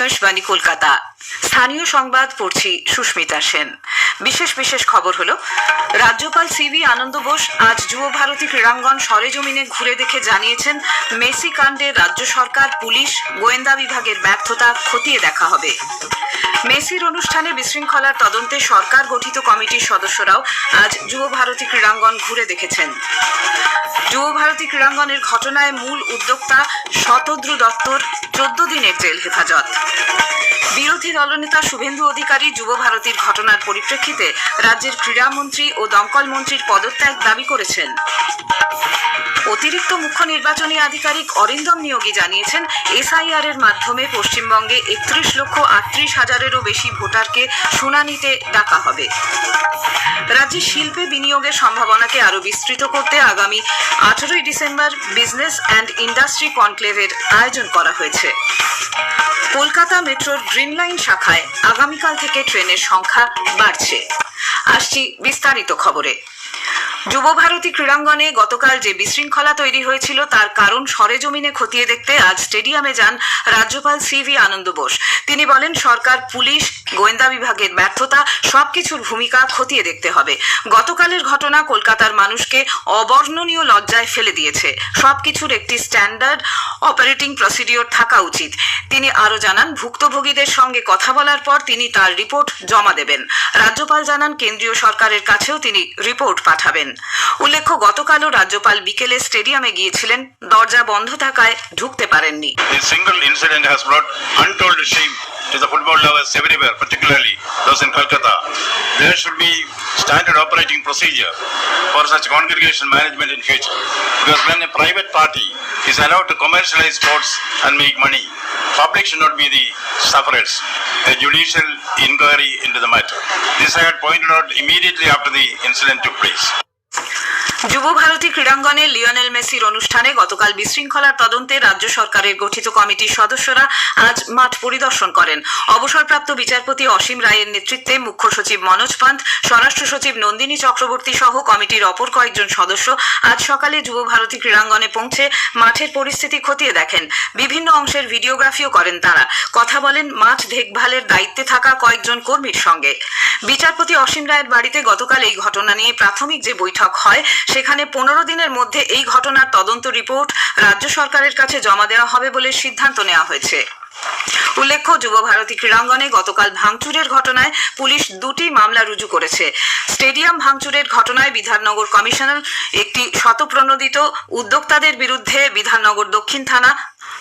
আকাশবাণী কলকাতা। স্থানীয় সংবাদ পড়ছি সুস্মিতা সেন। বিশেষ বিশেষ খবর হলো, রাজ্যপাল সিভি আনন্দ বোস আজ যুব ভারতী ক্রীড়াঙ্গন সরেজমিনে ঘুরে দেখে জানিয়েছেন, মেসি কাণ্ডে রাজ্য সরকার, পুলিশ, গোয়েন্দা বিভাগের ব্যর্থতা খতিয়ে দেখা হবে। মেসির অনুষ্ঠানে বিশৃঙ্খলার তদন্তে সরকার গঠিত কমিটির সদস্যরাও আজ যুব ভারতী ক্রীড়াঙ্গন ঘুরে দেখেছেন। যুব ভারতী ক্রীড়াঙ্গনের ঘটনায় মূল উদ্যোক্তা শতদ্রু দত্তর চোদ্দ দিনের জেল হেফাজত। বিরোধী দলনেতা শুভেন্দু অধিকারী যুব ভারতীর ঘটনার পরিপ্রেক্ষিতে রাজ্যের ক্রীড়ামন্ত্রী ও দমকল মন্ত্রীর পদত্যাগ দাবি করেছেন। অতিরিক্ত মুখ্য নির্বাচনী আধিকারিক অরিন্দম নিয়োগী জানিয়েছেন, এসআইআর এর মাধ্যমে পশ্চিমবঙ্গে একত্রিশ লক্ষ আটত্রিশ হাজারেরও বেশি ভোটারকে শুনানিতে ডাকা হবে। রাজ্যে শিল্পে বিনিয়োগের সম্ভাবনাকে আরও বিস্তৃত করতে আগামী আঠারোই ডিসেম্বর বিজনেস অ্যান্ড ইন্ডাস্ট্রি কনক্লেভের আয়োজন করা হয়েছে। কলকাতা মেট্রোর গ্রিন লাইন শাখায় আগামীকাল থেকে ট্রেনের সংখ্যা বাড়ছে। আসছি বিস্তারিত খবরে। যুব ভারতী ক্রীড়াঙ্গনে গতকাল যে বিশৃঙ্খলা তৈরি হয়েছিল, তার কারণ সরেজমিনে খতিয়ে দেখতে আজ স্টেডিয়ামে যান রাজ্যপাল সিভি আনন্দ বোস। তিনি বলেন, সরকার, পুলিশ, গোয়েন্দা বিভাগের ব্যর্থতা সবকিছুর ভূমিকা খতিয়ে দেখতে হবে। গতকালের ঘটনা কলকাতার মানুষকে অবর্ণনীয় লজ্জায় ফেলে দিয়েছে। সবকিছুর একটি স্ট্যান্ডার্ড অপারেটিং প্রসিডিওর থাকা উচিত। তিনি আরও জানান, ভুক্তভোগীদের সঙ্গে কথা বলার পর তিনি তার রিপোর্ট জমা দেবেন। রাজ্যপাল জানান, কেন্দ্রীয় সরকারের কাছেও তিনি রিপোর্ট পাঠাবেন। উল্লেখ্য গতকালও রাজ্যপাল বিকেলে স্টেডিয়ামে গিয়েছিলেন দরজা বন্ধ থাকায় ঢুকতে পারেননি incident has brought untold shame to the football lovers everywhere, particularly those in Calcutta. There should be standard operating procedure for such congregation management in future. Because when a private party is allowed to commercialize sports and make money, public should not be the sufferers. A judicial inquiry into the matter. This I had pointed out immediately after the incident took place. যুব Bharati ক্রীড়াঙ্গনে Lionel মেসির অনুষ্ঠানে গতকাল বিশৃঙ্খলার তদন্তে রাজ্য সরকারের গঠিত কমিটির সদস্যরা আজ মাঠ পরিদর্শন করেন। অবসরপ্রাপ্ত বিচারপতি অসীম রায়ের নেতৃত্বে মুখ্য সচিব মনোজ পান্ত, স্বরাষ্ট্র সচিব নন্দিনী চক্রবর্তী সহ কমিটির অপর কয়েকজন সদস্য আজ সকালে যুব ভারতী ক্রীড়াঙ্গনে পৌঁছে মাঠের পরিস্থিতি খতিয়ে দেখেন। বিভিন্ন অংশের ভিডিওগ্রাফিও করেন তারা। কথা বলেন মাঠ দেখভালের দায়িত্বে থাকা কয়েকজন কর্মীর সঙ্গে। বিচারপতি অসীম রায়ের বাড়িতে গতকাল এই ঘটনা নিয়ে প্রাথমিক যে বৈঠক হয়, সেখানে পনেরো দিনের মধ্যে এই ঘটনার তদন্ত রিপোর্ট রাজ্য সরকারের কাছে জমা দেওয়া হবে বলে সিদ্ধান্ত নেওয়া হয়েছে। উল্লেখ্য, যুব ভারতী ক্রীড়াঙ্গনে গতকাল ভাঙচুরের ঘটনায় পুলিশ দুটি মামলা রুজু করেছে। স্টেডিয়াম ভাঙচুরের ঘটনায় বিধাননগর কমিশনার একটি শতপ্রণোদিত উদ্যোক্তাদের বিরুদ্ধে বিধাননগর দক্ষিণ থানা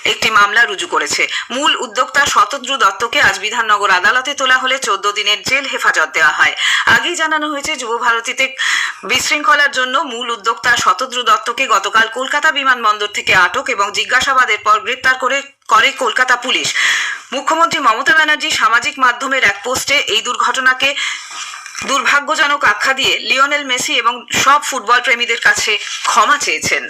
একটি মামলা রুজু করেছে। মূল উদ্যোক্তা শতদ্রু দত্তকে আজ বিধাননগর আদালতে তোলা হলে চোদ্দ দিনের জেল হেফাজত দেওয়া হয়। আগেই জানানো হয়েছে, যুব ভারতীতে বিশৃঙ্খলার জন্য মূল উদ্যোক্তা শতদ্রু দত্তকে গতকাল কলকাতা বিমানবন্দর থেকে আটক এবং জিজ্ঞাসাবাদের পর গ্রেপ্তার করে করে কলকাতা পুলিশ। মুখ্যমন্ত্রী মমতা ব্যানার্জি সামাজিক মাধ্যমের এক পোস্টে এই দুর্ঘটনাকে দুর্ভাগ্যজনক আখ্যা দিয়ে লিওনেল মেসি এবং সব ফুটবল প্রেমীদের কাছে ক্ষমা চেয়েছেন।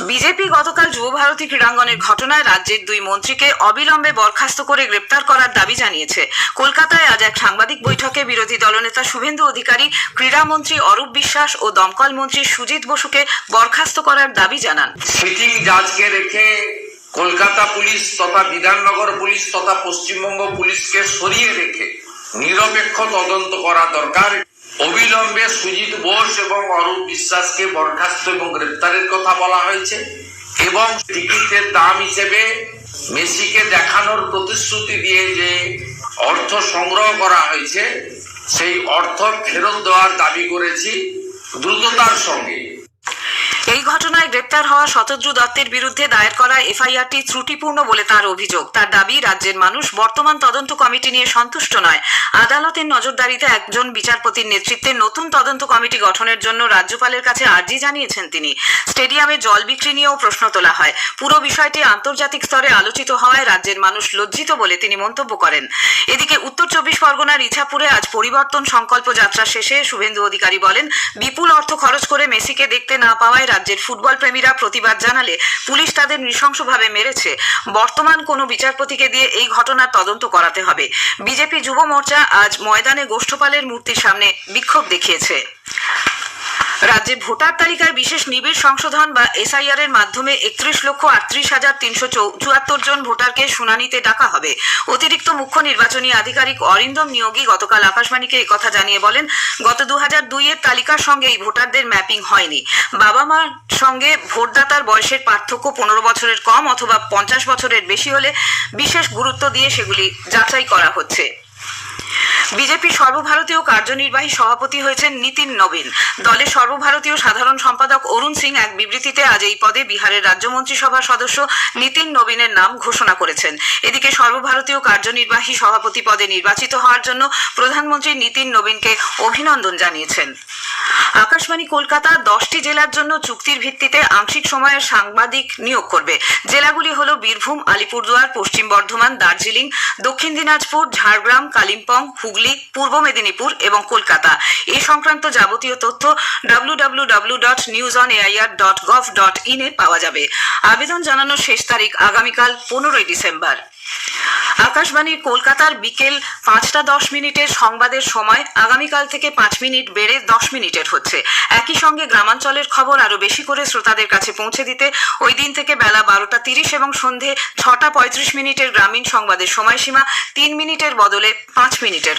বিজেপি গতকাল যুব ভারতী ক্রীড়াঙ্গনের ঘটনায় রাজ্যের দুই মন্ত্রীকে অবিলম্বে বরখাস্ত করে গ্রেপ্তার করার দাবি জানিয়েছে। কলকাতায় আজ এক সাংবাদিক বৈঠকে বিরোধী দলনেতা শুভেন্দু অধিকারী ক্রীড়ামন্ত্রী অরূপ বিশ্বাস ও দমকল মন্ত্রী সুজিত বসুকে বরখাস্ত করার দাবি জানান। জাজকে রেখে কলকাতা পুলিশ তথা বিধাননগর পুলিশ তথা পশ্চিমবঙ্গ পুলিশকে সরিয়ে রেখে নিরপেক্ষ তদন্ত করা দরকার। অবিলম্বে সুজিত বোস এবং অরূপ বিশ্বাসকে বরখাস্ত এবং গ্রেপ্তারের কথা বলা হয়েছে এবং টিকিটের দাম হিসেবে মেসিকে দেখানোর প্রতিশ্রুতি দিয়ে যে অর্থ সংগ্রহ করা হয়েছে, সেই অর্থ ফেরত দেওয়ার দাবি করেছি দ্রুততার সঙ্গে। এই ঘটনায় গ্রেপ্তার হওয়া শতদ্রু দত্তের বিরুদ্ধে দায়ের করা এফআইআরটি ত্রুটিপূর্ণ বলে তার অভিযোগ। তার দাবি, রাজ্যের মানুষ বর্তমান তদন্ত কমিটি নিয়ে সন্তুষ্ট নয়। আদালতের নজরদারিতে একজন বিচারপতির নেতৃত্বে নতুন তদন্ত কমিটি গঠনের জন্য রাজ্যপালের কাছে আর্জি জানিয়েছেন তিনি। স্টেডিয়ামে জল বিক্রি নিয়েও প্রশ্ন তোলা হয়। পুরো বিষয়টি আন্তর্জাতিক স্তরে আলোচিত হওয়ায় রাজ্যের মানুষ লজ্জিত বলে তিনি মন্তব্য করেন। এদিকে উত্তর চব্বিশ পরগনার ইছাপুরে আজ পরিবর্তন সংকল্প যাত্রা শেষে শুভেন্দু অধিকারী বলেন, বিপুল অর্থ খরচ করে মেসিকে দেখতে না পাওয়ায় রাজ্যের ফুটবল প্রেমীরা প্রতিবাদ জানালে পুলিশ তাদের নৃশংসভাবে মেরেছে। বর্তমান কোনো বিচারপতিকে দিয়ে এই ঘটনার তদন্ত করাতে হবে। বিজেপি যুব মোর্চা আজ ময়দানে গোষ্ঠপালের মূর্তির সামনে বিক্ষোভ দেখিয়েছে। রাজ্যে ভোটার তালিকায় বিশেষ নিবিড় সংশোধন বা এসআইআর এর মাধ্যমে একত্রিশ লক্ষ আটত্রিশ হাজার তিনশো চুয়াত্তর জন ভোটারকে শুনানিতে ডাকা হবে। অতিরিক্ত মুখ্য নির্বাচনী আধিকারিক অরিন্দম নিয়োগী গতকাল আকাশবাণীকে কথা জানিয়ে বলেন, গত দু হাজার দুই এর তালিকার সঙ্গে এই ভোটারদের ম্যাপিং হয়নি। বাবা মার সঙ্গে ভোটদাতার বয়সের পার্থক্য পনেরো বছরের কম অথবা পঞ্চাশ বছরের বেশি হলে বিশেষ গুরুত্ব দিয়ে সেগুলি যাচাই করা হচ্ছে। বিজেপি সর্বভারতীয় কার্যনির্বাহী সভাপতি হয়েছেন নীতিন নবীন। দলের সর্বভারতীয় সাধারণ সম্পাদক অরুণ সিং এক বিবৃতিতে আজ এই পদে বিহারের রাজ্য মন্ত্রিসভার সদস্য নীতিন নবীনের নাম ঘোষণা করেছেন। এদিকে সর্বভারতীয় কার্যনির্বাহী সভাপতি পদে নির্বাচিত হওয়ার জন্য প্রধানমন্ত্রী নীতিন নবীনকে অভিনন্দন জানিয়েছেন। আকাশবাণী কলকাতা দশটি জেলার জন্য চুক্তির ভিত্তিতে আংশিক সময়ের সাংবাদিক নিয়োগ করবে। জেলাগুলি হল বীরভূম, আলিপুরদুয়ার, পশ্চিম বর্ধমান, দার্জিলিং, দক্ষিণ দিনাজপুর, ঝাড়গ্রাম, কালিম্পং, হুগলি পূর্ব মেদিনীপুর এবং কলকাতা। এই সংক্রান্ত যাবতীয় তথ্য W dot news on AIR dot gov dot ইনে পাওয়া যাবে। আবেদন জানানোর শেষ তারিখ আগামীকাল পনেরোই ডিসেম্বর। আকাশবাণীর কলকাতার বিকেল পাঁচটা দশ মিনিটের সংবাদের সময় আগামীকাল থেকে পাঁচ মিনিট বেড়ে দশ মিনিটের হচ্ছে। একই সঙ্গে গ্রামাঞ্চলের খবর আরও বেশি করে শ্রোতাদের কাছে পৌঁছে দিতে ওই দিন থেকে বেলা বারোটা তিরিশ এবং সন্ধে ছটা পঁয়ত্রিশ মিনিটের গ্রামীণ সংবাদের সময়সীমা তিন মিনিটের বদলে পাঁচ মিনিটের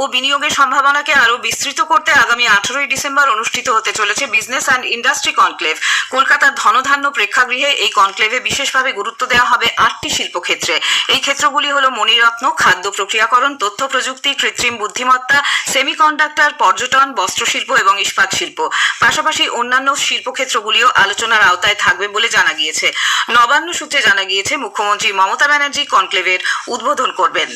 ও বিনিয়োগের সম্ভাবনাকে আরও বিস্তৃত করতে আগামী আঠারোই ডিসেম্বর অনুষ্ঠিত হতে চলেছে বিজনেস অ্যান্ড ইন্ডাস্ট্রি কনক্লেভ। কলকাতার ধনধান্য প্রেক্ষাগৃহে এই কনক্লেভে বিশেষভাবে গুরুত্ব দেওয়া হবে আটটি শিল্পক্ষেত্রে। এই ক্ষেত্রগুলি হল মণিরত্ন, খাদ্য প্রক্রিয়াকরণ, তথ্য প্রযুক্তি, কৃত্রিম বুদ্ধিমত্তা, সেমিকন্ডাক্টর, পর্যটন, বস্ত্রশিল্প এবং ইস্পাত শিল্প। পাশাপাশি অন্যান্য শিল্পক্ষেত্রগুলিও আলোচনার আওতায় থাকবে বলে জানা গিয়েছে। নবান্ন সূত্রে জানা গিয়েছে, মুখ্যমন্ত্রী মমতা ব্যানার্জি কনক্লেভের উদ্বোধন করবেন।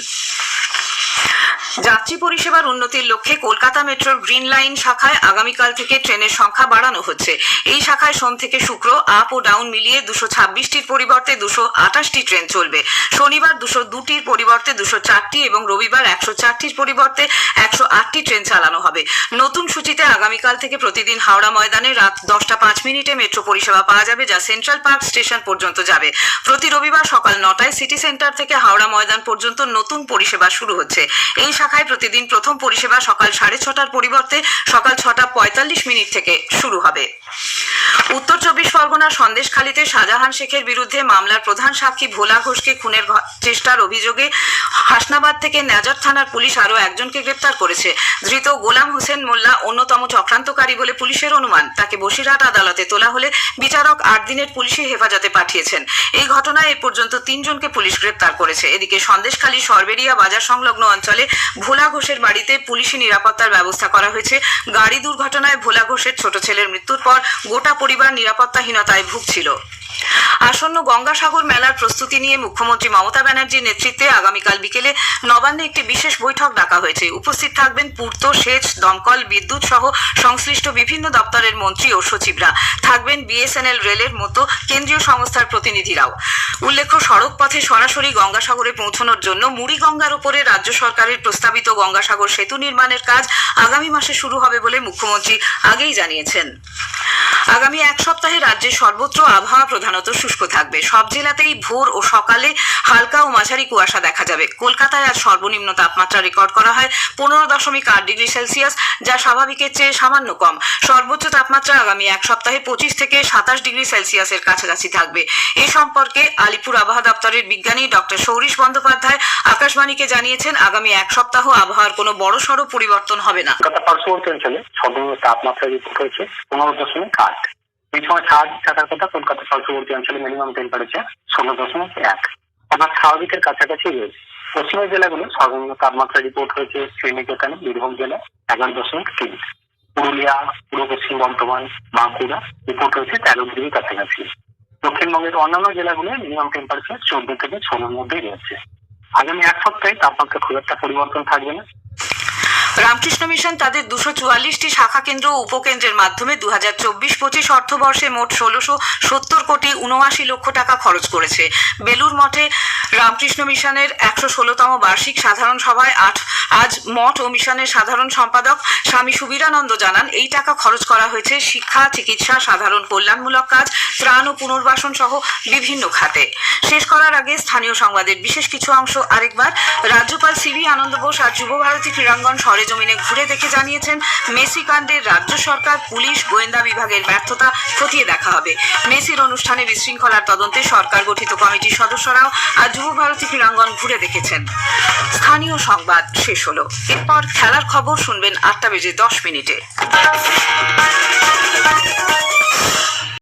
যাত্রী পরিষেবার উন্নতির লক্ষ্যে কলকাতা মেট্রোর গ্রিন লাইন শাখায় আগামীকাল থেকে ট্রেনের সংখ্যা বাড়ানো হচ্ছে। এই শাখায় সোম থেকে শুক্র আপ ও ডাউন মিলিয়ে দুশো ছাব্বিশটির পরিবর্তে দুশো আঠাশটি ট্রেন চলবে। শনিবার দুশো দুটির পরিবর্তে দুশো চারটি এবং রবিবার একশো চারটির পরিবর্তে একশো আটটি ট্রেন চালানো হবে। নতুন সূচিতে আগামীকাল থেকে প্রতিদিন হাওড়া ময়দানে রাত দশটা পাঁচ মিনিটে মেট্রো পরিষেবা পাওয়া যাবে যা সেন্ট্রাল পার্ক স্টেশন পর্যন্ত যাবে। প্রতি রবিবার সকাল নটায় সিটি সেন্টার থেকে হাওড়া ময়দান পর্যন্ত নতুন পরিষেবা শুরু হচ্ছে। এই শাখায় প্রতিদিন প্রথম পরিষেবা সকাল সাড়ে ছটার পরিবর্তে সকাল ছটা পঁয়তাল্লিশ মিনিট থেকে শুরু হবে। উত্তর চব্বিশ পরগনার সন্দেশখালীতে শাহজাহান শেখের বিরুদ্ধে মামলার প্রধান সাক্ষী ভোলা ঘোষকে খুনের চেষ্টার অভিযোগে হাসনাবাদ থেকে নাজার থানার পুলিশ আরও একজনকে গ্রেপ্তার করেছে। ধৃত গোলাম হোসেন মোল্লা অন্যতম চক্রান্তকারী বলে পুলিশের অনুমান। তাকে বসিরহাট আদালতে তোলা হলে বিচারক আট দিনের পুলিশি হেফাজতে পাঠিয়েছেন। এই ঘটনায় এ পর্যন্ত তিনজনকে পুলিশ গ্রেপ্তার করেছে। এদিকে সন্দেশখালী সরবেরিয়া বাজার সংলগ্ন অঞ্চলে ভোলা ঘোষের বাড়িতে পুলিশি নিরাপত্তার ব্যবস্থা করা হয়েছে। গাড়ি দুর্ঘটনায় ভোলা ঘোষের ছোট ছেলের মৃত্যুর পর গোটা পরিবার নিরাপত্তাহীনতায় ভুগছিল। আসন্ন গঙ্গাসাগর মেলার প্রস্তুতি নিয়ে মুখ্যমন্ত্রী মমতা ব্যানার্জির নেতৃত্বে আগামীকাল বিকেলে নবান্নে একটি বিশেষ বৈঠক ডাকা হয়েছে। উপস্থিত থাকবেন পূর্ত, সেচ, দমকল, বিদ্যুৎ সহ সংশ্লিষ্ট বিভিন্ন দপ্তরের মন্ত্রী ও সচিবরা। থাকবেন বিএসএনএল রেলের মতো কেন্দ্রীয় সংস্থার প্রতিনিধিরাও। উল্লেখ্য সড়ক পথে সরাসরি গঙ্গাসাগরে পৌঁছানোর জন্য মুড়িগঙ্গার উপরে রাজ্য সরকারের প্রস্তাবিত গঙ্গাসাগর সেতু নির্মাণের কাজ আগামী মাসে শুরু হবে বলে মুখ্যমন্ত্রী আগেই জানিয়েছেন। আগামী এক সপ্তাহে রাজ্যের সর্বত্র আবহাওয়া প্রধানত শুষ্ক থাকবে। সব জেলাতেই ভোর ও সকালে হালকা ও মাঝারি কুয়াশা দেখা যাবে। কলকাতায় আজ সর্বনিম্ন তাপমাত্রা রেকর্ড করা হয় পনেরো দশমিক আট ডিগ্রি সেলসিয়াস, যা স্বাভাবিকের চেয়ে সামান্য কম। সর্বোচ্চ তাপমাত্রা আগামী এক সপ্তাহে পঁচিশ থেকে সাতাশ ডিগ্রি সেলসিয়াসের কাছাকাছি থাকবে। এ সম্পর্কে আলিপুর আবহাওয়া দপ্তরের বিজ্ঞানী ডক্টর সৌরিশ বন্দ্যোপাধ্যায় আকাশবাণীকে জানিয়েছেন, আগামী এক সপ্তাহ আবহাওয়ার কোনো বড়সড় পরিবর্তন হবে না। পার্শ্ববর্তী অঞ্চলে সর্বনিম্ন তাপমাত্রা রিপোর্ট হয়েছে পনেরো দশমিক আট। এই সময় স্বাভাবিক থাকার কথা কলকাতা পার্শ্ববর্তী অঞ্চলে মিনিমাম টেম্পারেচার ষোলো দশমিক এক। অর্থাৎ স্বাভাবিকের কাছাকাছি রয়েছে। পশ্চিমের জেলাগুলো সর্বনিম্ন তাপমাত্রা রিপোর্ট হয়েছে শ্রীনিকেতনে বীরভূম জেলায় এগারো দশমিক তিন। পুরুলিয়া, পূর্ব পশ্চিম বর্ধমান, বাঁকুড়া রিপোর্ট হয়েছে তেরো ডিগ্রির কাছাকাছি। দক্ষিণবঙ্গের অন্যান্য জেলাগুলো মিনিমাম টেম্পারেচার চোদ্দ থেকে ষোলোর মধ্যেই রয়েছে। আগামী এক সপ্তাহে তাপমাত্রা খুব একটা পরিবর্তন থাকবে না। রামকৃষ্ণ মিশন তাদের দুশো চুয়াল্লিশটি শাখা কেন্দ্র ও উপকেন্দ্রের মাধ্যমে দু হাজার চব্বিশ পঁচিশ অর্থবর্ষে মোট ষোলোশো সত্তর কোটি উনআশি লক্ষ টাকা খরচ করেছে। বেলুর মঠে রামকৃষ্ণ মিশনের একশো ষোলোতম বার্ষিক সাধারণ সভায় আট আজ মঠ ও মিশনের সাধারণ সম্পাদক স্বামী সুবীরানন্দ জানান, এই টাকা খরচ করা হয়েছে শিক্ষা, চিকিৎসা, সাধারণ কল্যাণমূলক কাজ, ত্রাণ ও পুনর্বাসন সহ বিভিন্ন খাতে। শেষ করার আগে স্থানীয় সংবাদের বিশেষ কিছু অংশ আরেকবার। রাজ্যপাল সিবি আনন্দ বোস আর যুব ভারতী ক্রীড়াঙ্গন সরেজমিনে ঘুরে দেখে জানিয়েছেন, মেসি কাণ্ডে রাজ্য সরকার, পুলিশ, গোয়েন্দা বিভাগের ব্যর্থতা খতিয়ে দেখা হবে। মেসির অনুষ্ঠানে বিশৃঙ্খলার তদন্তে সরকার গঠিত কমিটির সদস্যরাও আজ যুব ভারতী ক্রীড়াঙ্গন ঘুরে দেখেছেন। স্থানীয় সংবাদ শেষ হলো এরপর খেলার খবর শুনবেন আটটা বেজে দশ মিনিটে।